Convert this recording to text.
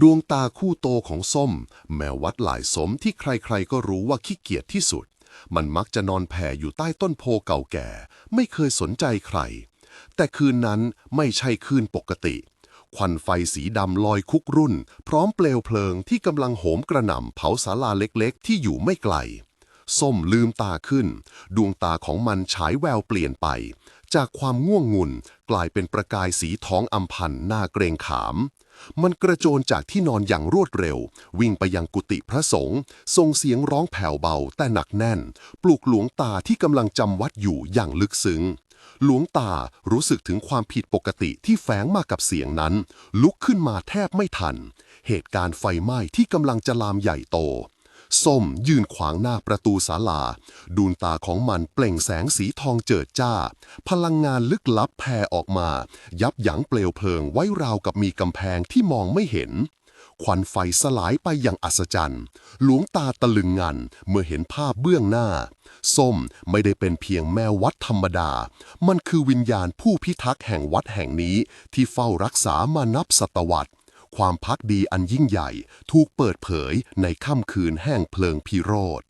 ดวงตาคู่โตของส้ม แมววัดหลายสมที่ใครๆก็รู้ว่าขี้เกียจที่สุด มันมักจะนอนแผ่อยู่ใต้ต้นโพเก่าแก่ ไม่เคยสนใจใคร แต่คืนนั้นไม่ใช่คืนปกติ ควันไฟสีดำลอยคุกรุ่น พร้อมเปลวเพลิงที่กำลังโหมกระหน่ำเผาศาลาเล็กๆ ที่อยู่ไม่ไกล ส้มลืมตาขึ้น ดวงตาของมันฉายแววเปลี่ยนไป จากความง่วงงุนกลายเป็นประกายสีท้องอำพันหน้าเกรงขาม มันกระโจนจากที่นอนอย่างรวดเร็ว วิ่งไปยังกุฏิพระสงฆ์ส่งเสียงร้องแผ่วเบาแต่หนักแน่น ปลุกหลวงตาที่กำลังจำวัดอยู่อย่างลึกซึ้งหลวงตารู้สึกถึงความผิดปกติที่แฝงมากับเสียงนั้น ลุกขึ้นมาแทบไม่ทัน เหตุการณ์ไฟไหม้ที่กำลังจะลามใหญ่โต ส้มยืนขวางหน้าประตูศาลาดวงตาของมันเปล่งแสงสีทองเจิดจ้า พลังงานลึกลับแผ่ออกมา ยับยั้งเปลวเพลิงไว้ราวกับมีกำแพงที่มองไม่เห็น ควันไฟสลายไปอย่างอัศจรรย์ หลวงตาตะลึงงันเมื่อเห็นภาพเบื้องหน้า ส้มไม่ได้เป็นเพียงแมววัดธรรมดา มันคือวิญญาณผู้พิทักษ์แห่งวัดแห่งนี้ที่เฝ้ารักษามานับศตวรรษ ความพักดีอันยิ่งใหญ่ถูกเปิดเผยในค่ำคืนแห่งเพลิงพิโรธ